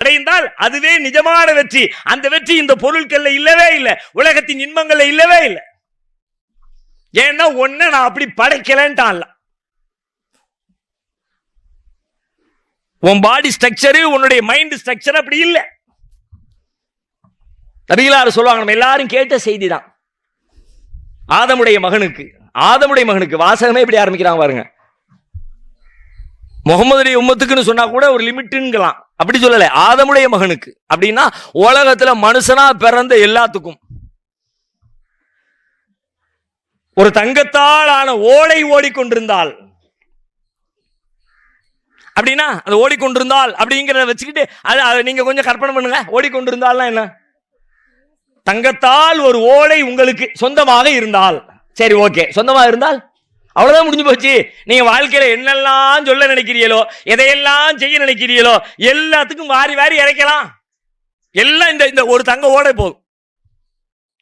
அடைந்தால் அதுவே நிஜமான வெற்றி. அந்த வெற்றி இந்த பொருட்கள்ல இல்லவே இல்லை. உலகத்தின் இன்பங்கள்ல இல்லவே இல்லை. ஏன்னா ஒண்ணு நான் அப்படி படைக்கலன்ட்டான்ல. உன் பாடி ஸ்ட்ரக்சரு உன்னுடைய மைண்ட் ஸ்ட்ரக்சர் அப்படி இல்லை. நபிகளார் சொல்லுவாங்க நம்ம எல்லாரும் கேட்ட செய்தி தான் ஆதமுடைய மகனுக்கு ஆதமுடைய மகனுக்கு வாசகமே இப்படி ஆரம்பிக்கிறாங்க பாருங்க. முகமதுடைய உம்மத்துக்குன்னு சொன்னா கூட ஒரு லிமிட்டுங்கலாம் அப்படி சொல்லல. ஆதமுடைய மகனுக்கு. அப்படின்னா உலகத்துல மனுஷனா பிறந்த எல்லாத்துக்கும். ஒரு தங்கத்தால் ஆன ஓலை ஓடிக்கொண்டிருந்தால். அப்படின்னா அது ஓடிக்கொண்டிருந்தால் அப்படிங்கிறத வச்சுக்கிட்டு அது அதை நீங்க கொஞ்சம் கற்பனை பண்ணுங்க. ஓடிக்கொண்டிருந்தால்னா என்ன? தங்கத்தால் ஒரு ஓலை உங்களுக்கு சொந்தமாக இருந்தால். சரி ஓகே. சொந்தமாக இருந்தால்? அவ்வளோதான் முடிஞ்சு போச்சு. நீங்கள் வாழ்க்கையில் என்னெல்லாம் சொல்ல நினைக்கிறீங்களோ எதையெல்லாம் செய்ய நினைக்கிறீங்களோ எல்லாத்துக்கும் வாரி வாரி இறைக்கலாம். எல்லாம் இந்த இந்த ஒரு தங்க ஓடை போதும்.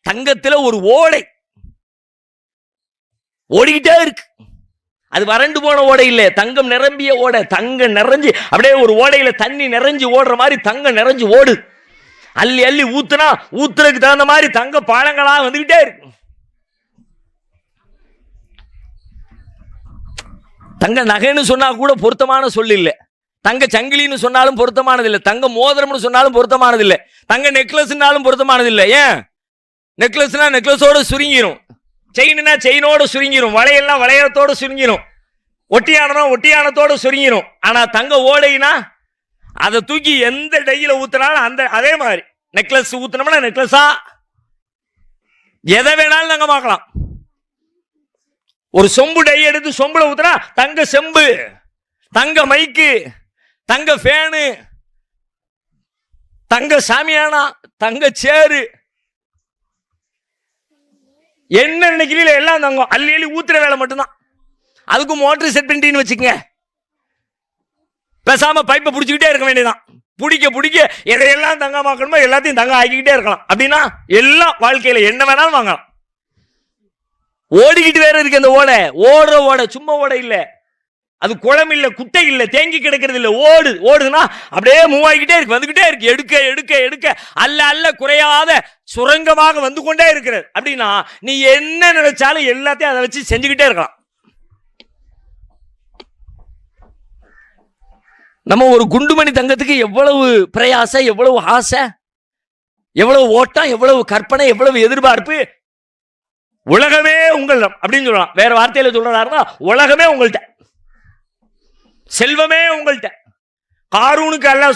தங்கத்தில் ஒரு ஓடை. ஓடிக்கிட்டே இருக்கு. அது வறண்டு போன ஓடை இல்லை. தங்கம் நிரம்பிய ஓடை. தங்கம் நிறைஞ்சு அப்படியே ஒரு ஓடையில் தண்ணி நிறைஞ்சு ஓடுற மாதிரி தங்கம் நிறைஞ்சு ஓடு. அள்ளி அள்ளி ஊத்துனா ஊத்துறதுக்கு தகுந்த மாதிரி தங்க பாலங்களா வந்துக்கிட்டே இருக்கு. தங்க நகைன்னு சொன்னால் கூட பொருத்தமான சொல் இல்லை. தங்க சங்கிலின்னு சொன்னாலும் பொருத்தமானதில்லை தங்க மோதிரம்னு சொன்னாலும் பொருத்தமானதில்லை தங்க நெக்லஸ்னாலும் பொருத்தமானதில்லை ஏன்? நெக்லஸ்னா நெக்லஸோட சுருங்கிரும். செயின்னா செயினோட சுருங்கிடும் வளையெல்லாம் வளையத்தோடு சுருங்கிடும் ஒட்டியானோ ஒட்டியானத்தோட சுருங்கிடும் ஆனால் தங்க ஓடைனா அதை தூக்கி எந்த டையில ஊற்றினாலும் அந்த அதே மாதிரி. நெக்லஸ் ஊற்றினோம்னா நெக்லஸா? எதை வேணாலும் நாங்கள் பார்க்கலாம். ஒரு சொம்பு டை எடுத்து சொம்புல ஊத்துனா தங்க செம்பு தங்க மைக்கு தங்க ஃபேனு தங்க சாமியானா தங்க சேரு. என்ன நினைக்கிறீங்களோ எல்லாம் தங்கம். அள்ளி அள்ளி ஊத்துற வேலை மட்டும்தான். அதுக்கு மோட்டர் செட் பண்ணிட்டீங்கன்னு வச்சுக்கோங்க. பேசாம பைப்பை பிடிச்சிக்கிட்டே இருக்க வேண்டியதான் பிடிக்க பிடிக்க எதையெல்லாம் தங்கமாக்கணுமோ எல்லாத்தையும் தங்க ஆக்கிக்கிட்டே இருக்கலாம். அப்படின்னா எல்லாம் வாழ்க்கையில் என்ன வேணாலும் வாங்கலாம். ஓடிக்கிட்டு வேற இருக்கு அந்த ஓடை. ஓடுற ஓடை சும்மா ஓடை இல்லை. அது குளம் இல்லை குட்டை இல்லை தேங்கி கிடக்கிறது இல்லை. ஓடு ஓடுதுன்னா அப்படியே மூவ் ஆகிக்கிட்டே இருக்கு வந்துகிட்டே இருக்கு. எடுக்க எடுக்க எடுக்க. அல்ல அல்ல குறையாத சுரங்கமாக வந்து கொண்டே இருக்கிறது. அப்படின்னா நீ என்ன நினைச்சாலும் எல்லாத்தையும் அதை வச்சு செஞ்சுக்கிட்டே இருக்கலாம். நம்ம ஒரு குண்டுமணி தங்கத்துக்கு எவ்வளவு பிரயாசம் எவ்வளவு ஆசை எவ்வளவு ஓட்டம் எவ்வளவு கற்பனை எவ்வளவு எதிர்பார்ப்பு உலகமே உங்களிடம் அப்படின்னு சொல்லலாம் வேற வார்த்தையில சொல்றாருன்னா உலகமே உங்கள்கிட்ட செல்வமே உங்கள்கிட்ட காரூனுக்கு அல்ல